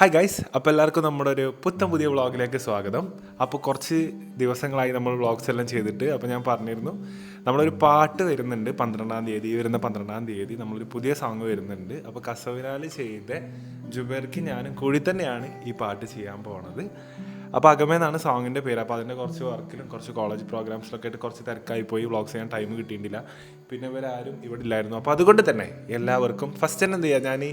Hi guys അപ്പോൾ എല്ലാവർക്കും നമ്മുടെ ഒരു പുത്തൻ പുതിയ വ്ളോഗിലേക്ക് സ്വാഗതം. അപ്പോൾ കുറച്ച് ദിവസങ്ങളായി നമ്മൾ വ്ളോഗ്സ് എല്ലാം ചെയ്തിട്ട് അപ്പോൾ ഞാൻ പറഞ്ഞിരുന്നു നമ്മളൊരു പാട്ട് വരുന്നുണ്ട് പന്ത്രണ്ടാം തീയതി വരുന്ന പന്ത്രണ്ടാം തീയതി നമ്മളൊരു പുതിയ സോങ് വരുന്നുണ്ട്. അപ്പോൾ കസവിനാൽ ചെയ്ത ജുബേർക്ക് ഞാനും കൂടി തന്നെയാണ് ഈ പാട്ട് ചെയ്യാൻ പോണത്. അപ്പോൾ അകമേന്നാണ് സോങ്ങിന്റെ പേര്. അപ്പോൾ അതിന്റെ കുറച്ച് വർക്കിലും കുറച്ച് കോളേജ് പ്രോഗ്രാംസിലൊക്കെ ആയിട്ട് കുറച്ച് തിരക്കായി പോയി. വ്ളോഗ്സ് ചെയ്യാൻ ടൈം കിട്ടിയിട്ടില്ല. പിന്നെ ഇവരാരും ഇവിടെ ഇല്ലായിരുന്നു. അപ്പോൾ അതുകൊണ്ട് തന്നെ എല്ലാവർക്കും ഫസ്റ്റ് തന്നെ എന്ത് ചെയ്യുക ഞാൻ ഈ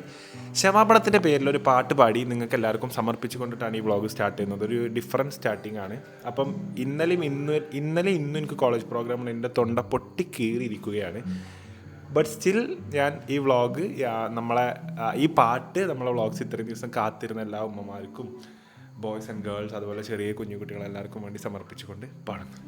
ക്ഷമാപണത്തിന്റെ പേരിൽ ഒരു പാട്ട് പാടി നിങ്ങൾക്ക് എല്ലാവർക്കും സമർപ്പിച്ചു കൊണ്ടിട്ടാണ് ഈ വ്ളോഗ് സ്റ്റാർട്ട് ചെയ്യുന്നത്. ഒരു ഡിഫറന്റ് സ്റ്റാർട്ടിംഗ് ആണ്. അപ്പം ഇന്നലെയും ഇന്ന് ഇന്നലെ ഇന്നും എനിക്ക് കോളേജ് പ്രോഗ്രാമിൽ എന്റെ തൊണ്ട പൊട്ടി കീറിയിരിക്കുകയാണ്. ബട്ട് സ്റ്റിൽ ഞാൻ ഈ വ്ളോഗ് നമ്മളെ ഈ പാട്ട് നമ്മളെ വ്ളോഗ്സ് ഇത്രയും ദിവസം കാത്തിരുന്ന എല്ലാ ഉമ്മമാർക്കും ബോയ്സ് ആൻഡ് ഗേൾസ് അതുപോലെ ചെറിയ കുഞ്ഞു കുട്ടികൾ എല്ലാവർക്കും വേണ്ടി സമർപ്പിച്ചുകൊണ്ട് പാടുന്നു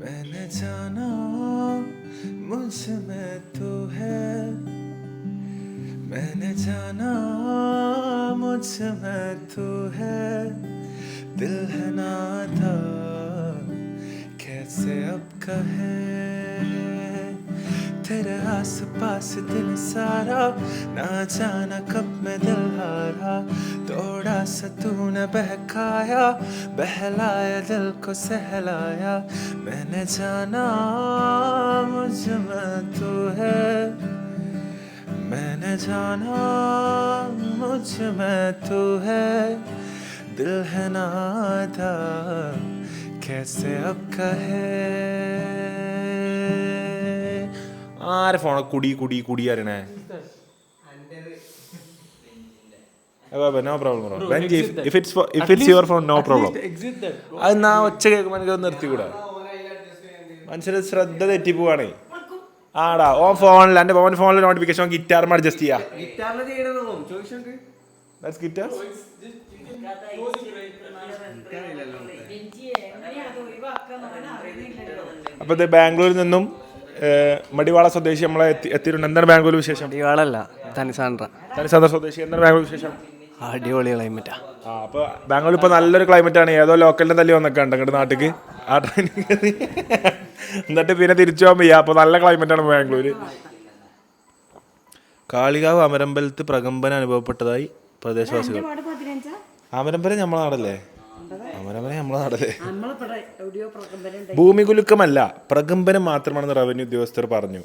मैंने जाना मुझ में तू है मैंने जाना मुझ में तू है दिल है ना था, कैसे अब कहे? तेरे आस पास दिल सारा, ना जाना कब मैं दिल हारा। थोड़ा सा तूने बहकाया, बहलाया, दिल को सहलाया। मैंने जाना, मुझमें तू है। मैंने जाना, मुझमें तू है। दिल है नादा कैसे अब कहे ആരെ ഫോണ കുടി കുടി കുടി അറിയണേ no problem bench if it's if it's your phone no problem അത് നാ ഒച്ച കേൾക്കുമ്പോൾ എനിക്ക് നിർത്തിക്കൂടാ മനുഷ്യര് ശ്രദ്ധ തെറ്റിപ്പോവാണേ ആടാ ഓൻ ഫോണിൽ എൻ്റെ ഓൻ ഫോണിൽ നോട്ടിഫിക്കേഷൻ ഗിറ്റാറും അഡ്ജസ്റ്റ് ചെയ്യാ ഗിറ്റാറില് ചെയ്യണതോ ചോദിച്ചോക്ക് ദാറ്റ്സ് ഗിറ്റാർ അപ്പോൾ ഇത് ബാംഗ്ലൂരിൽ നിന്നും മടിവാള സ്വദേശി നമ്മളെ എത്തി എത്തിയിട്ടുണ്ട്. എന്താണ് ബാംഗ്ലൂർ വിശേഷം? മടിവാളല്ല തനിസാന്ദ്ര തനിസാന്ദ്ര സ്വദേശി എന്താണ് ബാംഗ്ലൂർ വിശേഷം? അടിപൊളി ക്ലൈമറ്റാ ആ അപ്പോൾ ബാംഗ്ലൂർ ഇപ്പോൾ നല്ലൊരു ക്ലൈമറ്റ് ആണ്. ഏതോ ലോക്കലിന്റെ തല്ലി വന്നൊക്കെ ഉണ്ട് ഇങ്ങോട്ട് നാട്ടിക്ക്. ആ ട്രെയിനിങ് കയറി എന്നിട്ട് പിന്നെ തിരിച്ചു പോകാൻ വയ്യ. അപ്പോൾ നല്ല ക്ലൈമറ്റ് ആണ് ബാംഗ്ലൂർ കാളികാവ് അമരമ്പലത്ത് പ്രകമ്പനം അനുഭവപ്പെട്ടതായി പ്രദേശവാസികൾ. അമരമ്പലം നമ്മളെ നാടല്ലേ? അമരമ്പലം നമ്മളെ നാടല്ലേ? ഭൂമി കുലുക്കമല്ല പ്രകമ്പനം മാത്രമാണെന്ന് റവന്യൂ ഉദ്യോഗസ്ഥർ പറഞ്ഞു.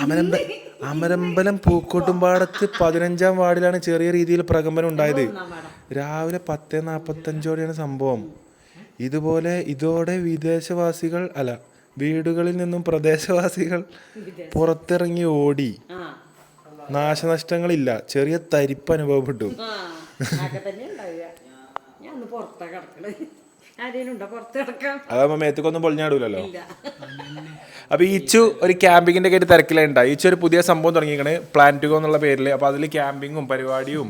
അമരമ്പ അമരമ്പലം പൂക്കോട്ടുംപാടത്ത് പതിനഞ്ചാം വാർഡിലാണ് ചെറിയ രീതിയിൽ പ്രകമ്പനം ഉണ്ടായത്. രാവിലെ പത്ത് നാൽപ്പത്തഞ്ചോടെയാണ് സംഭവം. ഇതുപോലെ ഇതോടെ വിദേശവാസികൾ അല്ല വീടുകളിൽ നിന്നും പ്രദേശവാസികൾ പുറത്തിറങ്ങി ഓടി. നാശനഷ്ടങ്ങളില്ല ചെറിയ തരിപ്പ് അനുഭവപ്പെട്ടു. ആ മേത്തക്കൊന്നും പൊളിഞ്ഞാടൂലല്ലോ അപ്പൊ ഈച്ചു ഒരു ക്യാമ്പിങ്ങിന്റെ ഒക്കെ തിരക്കിലുണ്ടായി ഈച്ചു ഒരു പുതിയ സംഭവം തുടങ്ങിയിരിക്കണ്. പ്ലാന്റുകോ എന്നുള്ള പേരിൽ അപ്പൊ അതിൽ ക്യാമ്പിങ്ങും പരിപാടിയും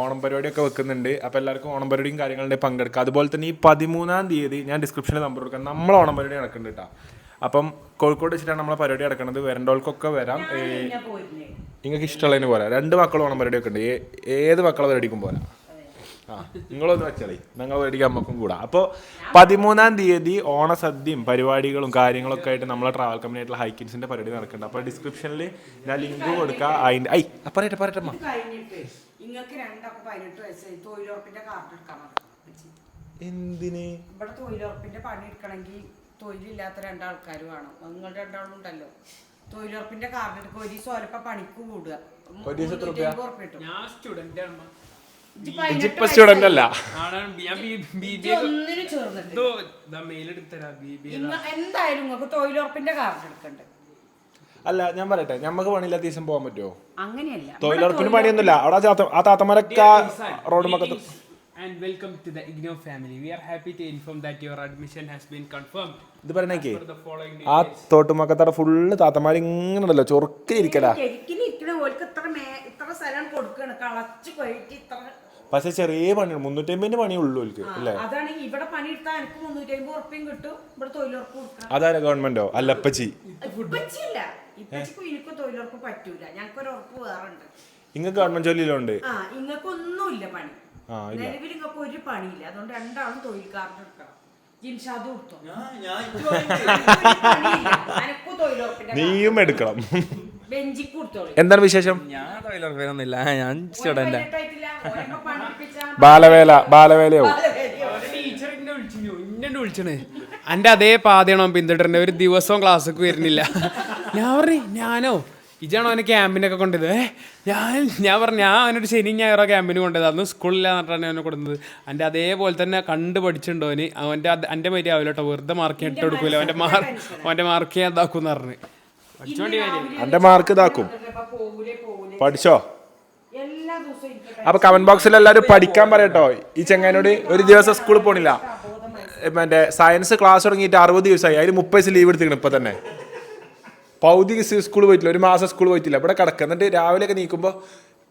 ഓണം പരിപാടിയും ഒക്കെ വെക്കുന്നുണ്ട്. അപ്പൊ എല്ലാവർക്കും ഓണം പരിപാടിയും കാര്യങ്ങളുടെ പങ്കെടുക്കുക അതുപോലെ തന്നെ ഈ പതിമൂന്നാം തീയതി ഞാൻ ഡിസ്ക്രിപ്ഷനിൽ നമ്പർ കൊടുക്കാം. നമ്മൾ ഓണം പരിപാടി നടക്കുന്നുണ്ട് കേട്ടോ അപ്പം കോഴിക്കോട് വെച്ചിട്ടാണ് നമ്മളെ പരിപാടി നടക്കുന്നത് വരണ്ടോൾക്കൊക്കെ വരാം. നിങ്ങൾക്ക് ഇഷ്ടമുള്ളതിന് പോരാ. രണ്ട് മക്കൾ ഓണം പരിപാടി ഒക്കെ ഉണ്ട് ഏത് മക്കളെ പരിപാടിക്കും പോരാ? ആ നിങ്ങളൊന്ന് വെച്ചാലേ ഞങ്ങൾ പരിപാടിക്ക് അമ്മക്കും കൂടാ. അപ്പോൾ പതിമൂന്നാം തീയതി ഓണസദ്യയും പരിപാടികളും കാര്യങ്ങളൊക്കെ ആയിട്ട് നമ്മളെ ട്രാവൽ കമ്പനി ആയിട്ടുള്ള ഹൈക്കിൻസിന്റെ പരിപാടി നടക്കുന്നുണ്ട്. അപ്പോൾ ഡിസ്ക്രിപ്ഷനിൽ ഞാൻ ലിങ്ക് കൊടുക്കുക അതിന്റെ ഐ പറയട്ടെ പറയട്ടെ അമ്മ. നിങ്ങൾക്ക് രണ്ടൊക്കെ പതിനെട്ട് വയസ്സായി. തൊഴിലുറപ്പിന്റെ കാർഡ് എടുക്കാൻ മതി എന്തിന്? ഇവിടെ തൊഴിലുറപ്പിന്റെ പണി എടുക്കണമെങ്കിൽ തൊഴിലില്ലാത്ത രണ്ടാൾക്കാർ വേണം. നിങ്ങൾ രണ്ടാളും ഉണ്ടല്ലോ. തൊഴിലുറപ്പിന്റെ കാർഡ് എടുക്കുക ഒരു ദിവസം ഓരോ പണിക്ക് കൂടുക. ഒരു ദിവസം എത്ര രൂപ? ഉറുപ്പ്യ കിട്ടും ഞാൻ സ്റ്റുഡന്റ് ആണ് ഇജ്ജ് പതിനെട്ട് ഇപ്പൊ സ്റ്റുഡന്റ് അല്ല. ആടാണ് ഞാൻ ബി ബി ബി ഇജ്ജ് ഒന്നിനും ചേർന്നിട്ട് എന്തോ ഇതാ മെയിൽ എടുത്തരാ. ബി ബി ഇന്ന് എന്തായാലും നിങ്ങൾക്ക് തൊഴിലുറപ്പിന്റെ കാർഡ് എടുക്കണ്ടേ. അല്ല ഞാൻ പറയട്ടെ. ഞമ്മക്ക് പണിയില്ലാത്ത ദിവസം പോകാൻ പറ്റുമോ അങ്ങനെയല്ല. തൊഴിലുറപ്പിന് പണിയൊന്നുമില്ല. അവിടെ ആ ചാത്ത- ആ താത്തമാരൊക്കെ റോഡ് മക്കത്ത് and welcome to the IGNO family. We are happy to inform that your admission has been confirmed. ഇത് പറയണേക്കേ ആ തോട്ടുമക്കത്തടെ ഫുള്ള് താത്തമാർ ഇങ്ങനെ ഉണ്ടല്ലോ ചൊറുക്കിരിക്കലാ പക്ഷെ ചെറിയ പണി മുന്നൂറ്റമ്പതിന്റെ പണി ഉള്ളൂ എനിക്ക് അല്ലേ അതാരാ ഗവൺമെന്റോ? അല്ല ഉണ്ട് ഇങ്ങക്ക് ഗവൺമെന്റ് ജോലിയിലുണ്ട്? ആ ഒന്നും ഇല്ല പണി. നിലവിൽ ഇങ്ങക്ക് ഒരു പണിയില്ല. അതുകൊണ്ട് രണ്ടാളും തൊഴിൽക്കാരുടെ എടുക്കണം ജിൻഷാദ് കൊടുത്തോ അനക്കു തൊഴിലുറപ്പിന്റെ നീയും എടുക്കണം. ബെഞ്ചിക്ക് കൊടുത്തോളി. എന്താണ് വിശേഷം? ഞാൻ തൊഴിലുറപ്പിനൊന്നുമില്ല ഞാൻ സ്റ്റുഡന്റാ ബാലവേല ബാലവേലയോ വിളിച്ചു ഇന്നെ വിളിച്ചണേ. എന്റെ അതേ പാതയാണോ പിന്തുടരേണ്ടത്? ഒരു ദിവസവും ക്ലാസ്സിക്ക് വരുന്നില്ല. ഞാൻ പറഞ്ഞു ഞാനോ? ഇജാണോ അവനെ ക്യാമ്പിനൊക്കെ കൊണ്ടത് ഞാൻ ഞാൻ പറഞ്ഞു ഞാൻ അവനൊരു ശനി ഞായറോ ക്യാമ്പിന് കൊണ്ടത് അന്ന് സ്കൂളില്ല എന്നിട്ടാണ് അവനെ കൊടുത്തത് എന്റെ അതേപോലെ തന്നെ കണ്ട് പഠിച്ചിട്ടുണ്ടോ അവന്? അവന്റെ എന്റെ മരി ആവില്ല കേട്ടോ വെറുതെ മാർക്ക് ഇട്ട് കൊടുക്കൂല. അവന്റെ മാർക്ക് അവന്റെ മാർക്ക് ഞാൻ ഇതാക്കും പറഞ്ഞു. പഠിച്ചോണ്ടി എന്റെ മാർക്ക് ഇതാക്കും. പഠിച്ചോ? എല്ലാ ദിവസവും എനിക്ക് അപ്പൊ കമന്റ് ബോക്സിൽ എല്ലാവരും പഠിക്കാൻ പറയട്ടോ ഈ ചെങ്ങാനോട് ഒരു ദിവസം സ്കൂളിൽ പോണില്ല. മറ്റേ സയൻസ് ക്ലാസ് തുടങ്ങിയിട്ട് അറുപത് ദിവസമായി. അതിൽ മുപ്പത് ദിവസം ലീവ് എടുത്തിക്കണം ഇപ്പൊ തന്നെ. പൗതി സ്കൂൾ പോയിട്ടില്ല ഒരു മാസം സ്കൂൾ പോയിട്ടില്ല. ഇവിടെ കിടക്കുക. എന്നിട്ട് രാവിലെയൊക്കെ നീക്കുമ്പോൾ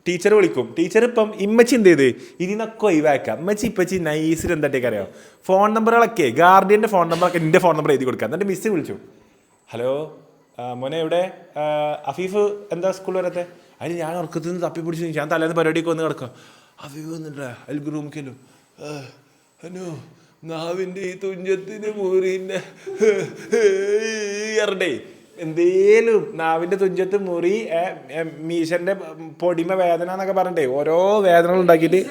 ടീച്ചർ വിളിക്കും. ടീച്ചർ ഇപ്പം ഇമ്മച്ചി എന്ത് ചെയ്ത്? ഇതിനൊക്കെ ഒഴിവാക്കാം ഇമ്മച്ചി ഇപ്പച്ചി നൈസിൽ എന്തായിട്ടേക്ക് അറിയാം? ഫോൺ നമ്പറുകളൊക്കെ ഗാർഡിയന്റെ ഫോൺ നമ്പറൊക്കെ എന്റെ ഫോൺ നമ്പർ എഴുതി കൊടുക്കുക. എന്നിട്ട് മിസ്സ് വിളിച്ചു. ഹലോ മോനെ എവിടെ? അഫീഫ് എന്താ സ്കൂൾ വരത്തെ? അതിന് ഞാൻ ഉറക്കത്തിൽ നിന്ന് തപ്പി പിടിച്ചു. ഞാൻ തലേന്ന് പരിപാടിക്ക് വന്ന് കിടക്കാം അഫീഫ് വന്നിട്ടാ അതിൽ റൂമിക്കല്ലോ ഹനോ നാവിന്റെ ഈ തുഞ്ചത്തിന് മൂറിന്റെ ഇറണ്ടേ. എന്തേലും നാവിന്റെ തുഞ്ചത്ത് മുറി മീശന്റെ പൊടിമ വേദന എന്നൊക്കെ പറഞ്ഞിട്ടേ ഓരോ വേദനകൾ ഉണ്ടാക്കിയിട്ട്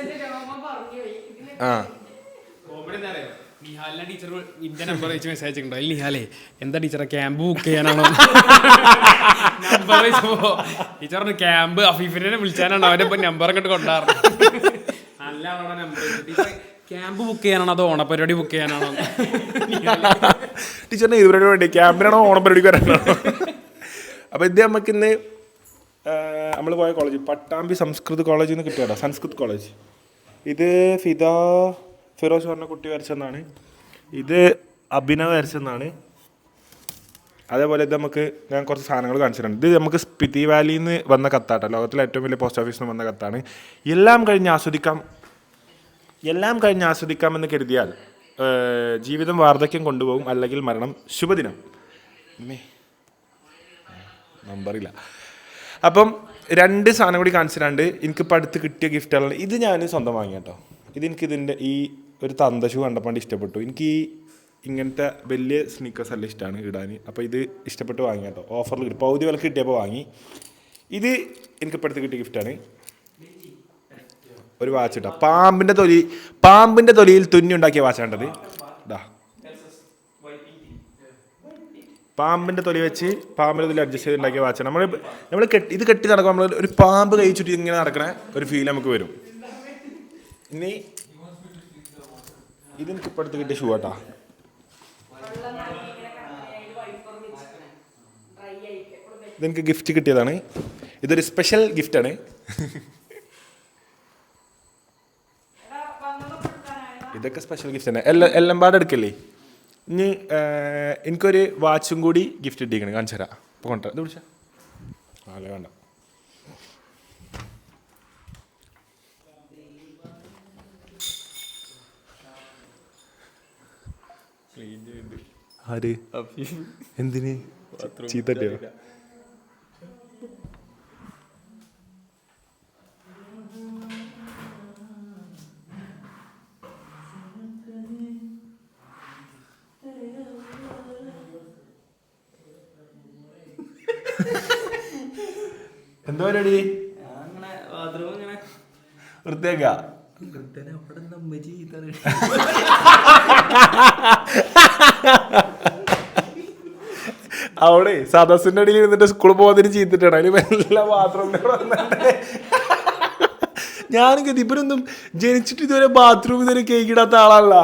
ആ. നിഹാലിനെ ടീച്ചർ ഇന്റെ നമ്പർ വെച്ച് മെസ്സേജ് അയച്ചിട്ടുണ്ടോ അതിൽ നിഹാലേ എന്താ ടീച്ചറെ ക്യാമ്പ് ബുക്ക് ചെയ്യാനാണോ? നമ്പർ വെച്ചപ്പോ ടീച്ചർ പറഞ്ഞു ക്യാമ്പ് അഫീഫിനെ വിളിച്ചാനാണോ. ഇപ്പൊ നമ്പർ അങ്ങോട്ട് കൊണ്ടാറ് നല്ല നമ്പർ ടീച്ചർ ക്യാമ്പ് ബുക്ക് ചെയ്യാനാണോ? അതോ ഓണപരിപാടി ബുക്ക് ചെയ്യാനാണോ? ടീച്ചറിന് ഇതുവരെ വേണ്ടി ക്യാമ്പിനാണോ ഓണം പരിപാടിക്ക് വരാനാണോ? അപ്പോൾ ഇത് നമുക്ക് ഇന്ന് നമ്മൾ പോയ കോളേജ് പട്ടാമ്പി സംസ്കൃത് കോളേജിൽ നിന്ന് കിട്ടിയ സംസ്കൃത് കോളേജ് ഇത് ഫിദ ഫിറോസ് പറഞ്ഞ കുട്ടി വരച്ചെന്നാണ്. ഇത് അഭിനവ് വരച്ചെന്നാണ്. അതേപോലെ ഇത് നമുക്ക് ഞാൻ കുറച്ച് സാധനങ്ങൾ കാണിച്ചിട്ടുണ്ട്. ഇത് നമുക്ക് സ്പിതി വാലിയിൽ നിന്ന് വന്ന കത്താട്ടോ. ലോകത്തിലെ ഏറ്റവും വലിയ പോസ്റ്റ് ഓഫീസിൽ നിന്ന് വന്ന കത്താണ്. എല്ലാം കഴിഞ്ഞ് ആസ്വദിക്കാം. എല്ലാം കഴിഞ്ഞ് ആസ്വദിക്കാമെന്ന് കരുതിയാൽ ജീവിതം വാർദ്ധക്യം കൊണ്ടുപോകും അല്ലെങ്കിൽ മരണം ശുഭദിനം. നമ്പറില്ല. അപ്പം രണ്ട് സാധനം കൂടി കാണിച്ചിട്ടുണ്ട്. എനിക്കിപ്പോൾ അടുത്ത് കിട്ടിയ ഗിഫ്റ്റുകളാണ് ഇത് ഞാൻ സ്വന്തം വാങ്ങി കേട്ടോ. ഇതെനിക്ക് ഇതിന്റെ ഈ ഒരു തന്തശു കണ്ടപ്പോൾ ഇഷ്ടപ്പെട്ടു. എനിക്ക് ഈ ഇങ്ങനത്തെ വലിയ സ്നീക്കേഴ്സ് എല്ലാം ഇഷ്ടമാണ് ഇടാൻ. അപ്പോൾ ഇത് ഇഷ്ടപ്പെട്ട് വാങ്ങി കേട്ടോ. ഓഫറിൽ കിട്ടും. പൗതി വിലക്ക് കിട്ടിയപ്പോൾ വാങ്ങി. ഇത് എനിക്ക് അടുത്ത് കിട്ടിയ ഗിഫ്റ്റാണ് ഒരു വാച്ച് ഇട്ടാ പാമ്പിന്റെ തൊലി പാമ്പിന്റെ തൊലിയിൽ തുന്നി ഉണ്ടാക്കിയ വാച്ചാണ്ടത് ഇതാ പാമ്പിന്റെ തൊലി വെച്ച് പാമ്പിന്റെ തൊലി അഡ്ജസ്റ്റ് ചെയ്ത് ഉണ്ടാക്കിയ വാച്ചാണ്. നമ്മൾ നമ്മൾ കെട്ടി ഇത് കെട്ടി നടക്കുമ്പോൾ നമ്മൾ ഒരു പാമ്പ് കഴിച്ചിട്ട് ഇങ്ങനെ നടക്കണ ഒരു ഫീൽ നമുക്ക് വരും. ഇനി ഇത് എനിക്ക് ഇപ്പം അടുത്ത് കിട്ടിയ ഷൂ ആട്ടാ. ഇതെനിക്ക് ഗിഫ്റ്റ് കിട്ടിയതാണ്. ഇതൊരു സ്പെഷ്യൽ ഗിഫ്റ്റാണ് ഇതൊക്കെ സ്പെഷ്യൽ ഗിഫ്റ്റ് തന്നെ. എല്ലാം എല്ലാം പാടെ എടുക്കല്ലേ? ഇനി എനിക്കൊരു വാച്ചും കൂടി ഗിഫ്റ്റ് ഇട്ടിരിക്കണം കാണിച്ചു തരാം. അപ്പോൾ കൊണ്ടുവരാം. ഇത് വിളിച്ചാ ആ അല്ലേ വേണ്ട. ആര്? എന്തിന്? ചീത്തട്ടിയോ? എന്താ പരിപാടി? അങ്ങനെ ബാത്റൂം ഇങ്ങനെ വൃത്തിയാക്ക. അവിടെ സദസ്സിന്റെ അടിയിൽ ഇരുന്നിട്ട് സ്കൂളിൽ പോകാതിന് ചീത്തിട്ടാണ്. അതിന് എല്ലാ ബാത്റൂമിൽ ഞാനും ഇവരൊന്നും ജനിച്ചിട്ട് ഇതുവരെ ബാത്റൂം ഇതുവരെ കേക്കിടാത്ത ആളല്ല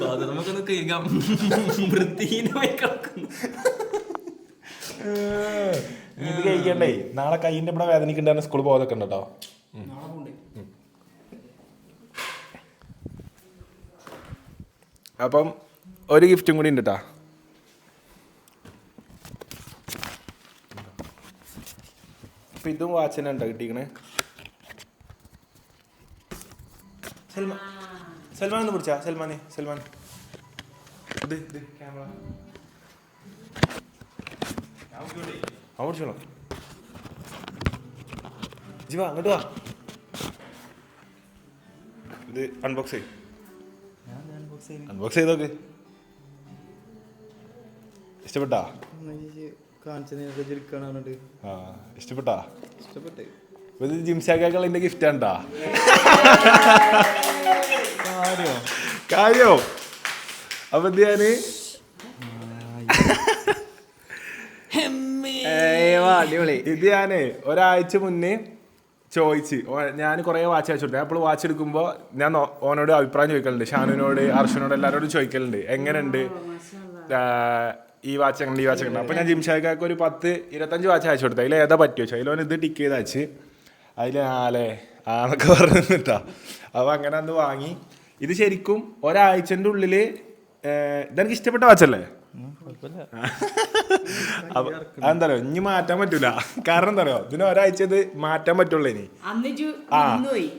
ബാത്റൂമൊക്കെ കഴിക്കാം വൃത്തിഹീനമായി കിടക്കുന്നു. ഇത് കഴിക്കണ്ടേ? നാളെ കൈയിന്റെ ഇവിടെ വേദനിക്കണ്ടാണ് സ്കൂളിൽ പോകാതൊക്കെ ഉണ്ട്? കേട്ടോ അപ്പം ഒരു ഗിഫ്റ്റും കൂടി ഉണ്ട് കേട്ടാ അപ്പൊ ഇതും വാച്ചിനുണ്ടോ കിട്ടിക്കണേ. സൽമാൻ സൽമാൻ ഒന്ന് പിടിച്ചാ സൽമാനെ സൽമാൻ ഇത് ഇത് ക്യാമറ. പിടിച്ചോളാം. ജീവ അങ്ങോട്ട് വാ. ഇത് അൺബോക്സ് ചെയ്യും. അൺബോക്സ് ചെയ്തോക്ക് ഇഷ്ടപ്പെട്ടാ? കാണിച്ചു ആ ഇഷ്ടപ്പെട്ടാ? ഇഷ്ടപ്പെട്ടു. ഇത് ജിംസാക്കാക്കൾ എന്റെ ഗിഫ്റ്റ് ആണ്ടാ? കാര്യോ? അപ്പൊ dia nih? അടിപൊളി. ഇത് ഞാൻ ഒരാഴ്ച മുന്നേ ചോദിച്ച്. ഞാൻ കുറേ വാച്ച് അയച്ചു കൊടുത്തു. അപ്പോൾ വാച്ച് എടുക്കുമ്പോൾ ഞാൻ ഓനോട് അഭിപ്രായം ചോദിക്കലുണ്ട്. ഷാനുവിനോട് അർഷനോട് എല്ലാവരോടും ചോദിക്കലുണ്ട്. എങ്ങനെയുണ്ട്? ഈ വാച്ച് എങ്ങനെ ഈ വാച്ച് എങ്ങനെ അപ്പോൾ ഞാൻ ജിംഷാക്കാക്ക് ഒരു പത്ത് ഇരുപത്തഞ്ച് വാച്ച് അയച്ചു കൊടുത്തു. അതിൽ ഏതാ പറ്റിയോ? ചോദിച്ചു. അതിലോൻ ഇത് ടിക്ക് ചെയ്ത് അയച്ച്. അതിൽ ആലേ ആന്നൊക്കെ പറഞ്ഞിട്ടാ. അപ്പോൾ അങ്ങനെ അന്ന് വാങ്ങി. ഇത് ശരിക്കും ഒരാഴ്ചന്റെ ഉള്ളിൽ ഇതെനിക്ക് ഇഷ്ടപ്പെട്ട വാച്ചല്ലേ? അപ്പൊ എന്താ പറയുക ഇനി മാറ്റാൻ പറ്റൂല. കാരണം എന്താ പറയുക ഇതിന് ഒരാഴ്ച ഇത് മാറ്റാൻ പറ്റുള്ളൂ ഇനി. ആ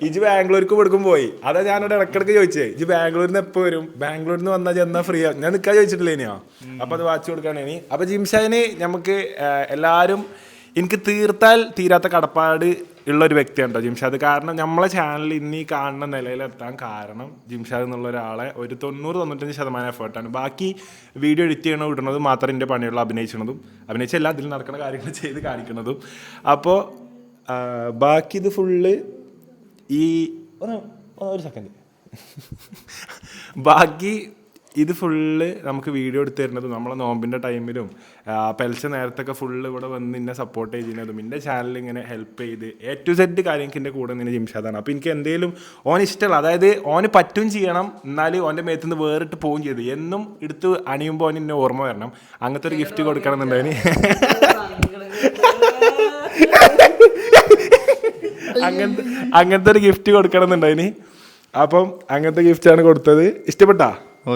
ഇജ് ബാംഗ്ലൂർക്ക് കൊടുക്കും പോയി. അതാ ഞാനോട് ഇടക്കിടക്ക് ചോദിച്ചേ ഇജ് ബാംഗ്ലൂരിന്ന് എപ്പോ വരും? ബാംഗ്ലൂരിൽ നിന്ന് വന്നാൽ ചെന്നാ ഫ്രീ ഞാൻ നിൽക്കാൻ ചോദിച്ചിട്ടില്ല ഇനിയോ? അപ്പൊ അത് വാച്ച് കൊടുക്കാണ് ഇനി. അപ്പൊ ജിംഷാന് നമുക്ക് എല്ലാരും എനിക്ക് തീർത്താൽ തീരാത്ത കടപ്പാട് ഉള്ള ഒരു വ്യക്തിയാണ് കേട്ടോ ജിംഷാദ്? കാരണം നമ്മളെ ചാനൽ ഇന്ന് ഈ കാണുന്ന നിലയിലെത്താൻ കാരണം ജിംഷാദ് എന്നുള്ള ഒരാളെ ഒരു തൊണ്ണൂറ് തൊണ്ണൂറ്റഞ്ച് ശതമാനം എഫേർട്ടാണ്. ബാക്കി വീഡിയോ എഡിറ്റ് ചെയ്യണോ ഇടുന്നതും മാത്രം എന്റെ പണിയുള്ള അഭിനയിച്ചണതും അഭിനയിച്ചല്ല അതിൽ നടക്കുന്ന കാര്യങ്ങൾ ചെയ്ത് കാണിക്കുന്നതും അപ്പോൾ ബാക്കി ഇത് ഫുള്ള് ഈ ഒരു സെക്കൻഡ് ബാക്കി ഇത് ഫുള്ള് നമുക്ക് വീഡിയോ എടുത്ത് തരുന്നതും നമ്മളെ നോമ്പിന്റെ ടൈമിലും പെൽച്ച നേരത്തൊക്കെ ഫുള്ള് ഇവിടെ വന്ന് എന്നെ സപ്പോർട്ട് ചെയ്യുന്നതും എന്റെ ചാനൽ ഇങ്ങനെ ഹെൽപ്പ് ചെയ്ത് എ ടു സെഡ് കാര്യങ്ങൾക്ക് എന്റെ കൂടെ നിന്ന് ജിംഷാദാണ്. അപ്പോൾ എനിക്ക് എന്തെങ്കിലും ഓൻ ഇഷ്ടമുള്ള അതായത് ഓന് പറ്റും ചെയ്യണം എന്നാൽ ഓന്റെ മേത്ത് നിന്ന് വേറിട്ട് പോവുകയും ചെയ്ത്. എന്നും എടുത്ത് അണിയുമ്പോൾ ഓൻ എന്നെ ഓർമ്മ വരണം. അങ്ങനത്തെ ഒരു ഗിഫ്റ്റ് കൊടുക്കണം എന്നുണ്ടായിന് അങ്ങനത്തെ അങ്ങനത്തെ ഒരു ഗിഫ്റ്റ് കൊടുക്കണം എന്നുണ്ടായിന് അപ്പം അങ്ങനത്തെ ഗിഫ്റ്റാണ് കൊടുത്തത്. ഇഷ്ടപ്പെട്ടാ? ഓ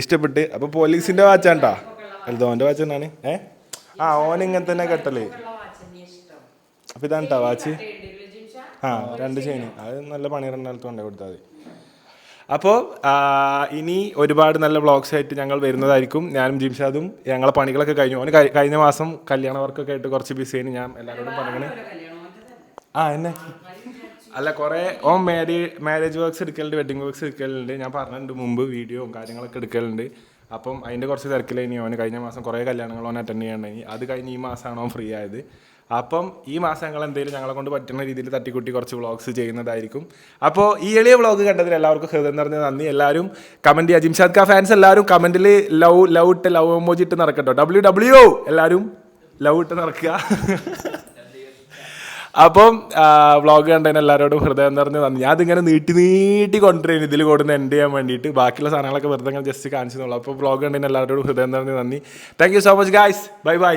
ഇഷ്ടപ്പെട്ടു. അപ്പൊ പോലീസിന്റെ വാച്ചാണ്ടാ? എൽദോന്റെ വാച്ച് തന്നെയാണ് ഏ? ആ ഓൻ ഇങ്ങനെ തന്നെ കെട്ടൽ. അപ്പൊ ഇതാണ് വാച്ച്. ആ രണ്ട് ചെയിന്. അത് നല്ല പണി രണ്ടാലത്ത് കൊണ്ടേ കൊടുത്താൽ മതി. അപ്പോൾ ഇനി ഒരുപാട് നല്ല വ്ളോഗ്സ് ആയിട്ട് ഞങ്ങൾ വരുന്നതായിരിക്കും. ഞാനും ജിംഷാദും ഞങ്ങളെ പണികളൊക്കെ കഴിഞ്ഞു. അവന് കഴിഞ്ഞ മാസം കല്യാണ വർക്കൊക്കെ ആയിട്ട് കുറച്ച് ബിസിയാണ് ഞാൻ എല്ലാവരോടും പറഞ്ഞു ആ എന്നെ. അല്ല കുറേ ഓ മാരി മാരേജ് വർക്ക്സ് എടുക്കലുണ്ട് വെഡിങ് വർക്ക്സ് എടുക്കലുണ്ട്. ഞാൻ പറഞ്ഞിട്ടുണ്ട് മുമ്പ് വീഡിയോ കാര്യങ്ങളൊക്കെ എടുക്കലുണ്ട്. അപ്പം അതിന്റെ കുറച്ച് തിരക്കിലായി ഓന് കഴിഞ്ഞ മാസം കുറേ കല്യാണങ്ങൾ ഓൻ അറ്റൻഡ് ചെയ്യണമെങ്കിൽ അത് കഴിഞ്ഞ് ഈ മാസമാണ് ഓൻ ഫ്രീ ആയത്. അപ്പം ഈ മാസം ഞങ്ങൾ എന്തെങ്കിലും ഞങ്ങളെ കൊണ്ട് പറ്റുന്ന രീതിയിൽ തട്ടിക്കുട്ടി കുറച്ച് വ്ളോഗ്സ് ചെയ്യുന്നതായിരിക്കും. അപ്പോൾ ഈ എളിയ വ്ളോഗ് കണ്ടതിൽ എല്ലാവർക്കും ഹൃദയം നിറഞ്ഞ നന്ദി. എല്ലാവരും കമന്റ് ചെയ്യുക. ജിംഷാദ് ഖാ ഫാൻസ് എല്ലാവരും കമന്റിൽ ലവ് ലവ് ഇട്ട് ലവ് എമോജി ഇട്ട് നടക്കട്ടോ ഡബ്ല്യു ഡബ്ല്യു എല്ലാവരും ലവ് ഇട്ട് നടക്കുക അപ്പം വ്ളോഗ് കണ്ടതിന് എല്ലാവരോടും ഹൃദയം നിറഞ്ഞ് നന്ദി. ഞാൻ അതിങ്ങനെ നീട്ടി നീട്ടി കൊണ്ടുവരുന്നു ഇതിൽ കൊടുന്ന് എൻഡ് ചെയ്യാൻ വേണ്ടിയിട്ട്. ബാക്കിയുള്ള സാധനങ്ങളൊക്കെ വെറുതെ ജസ്റ്റ് കാണിച്ചു അപ്പോൾ വ്ളോഗ് കണ്ടതിന് എല്ലാവരോടും ഹൃദയം നിറഞ്ഞ് നന്ദി. Thank you so much guys bye bye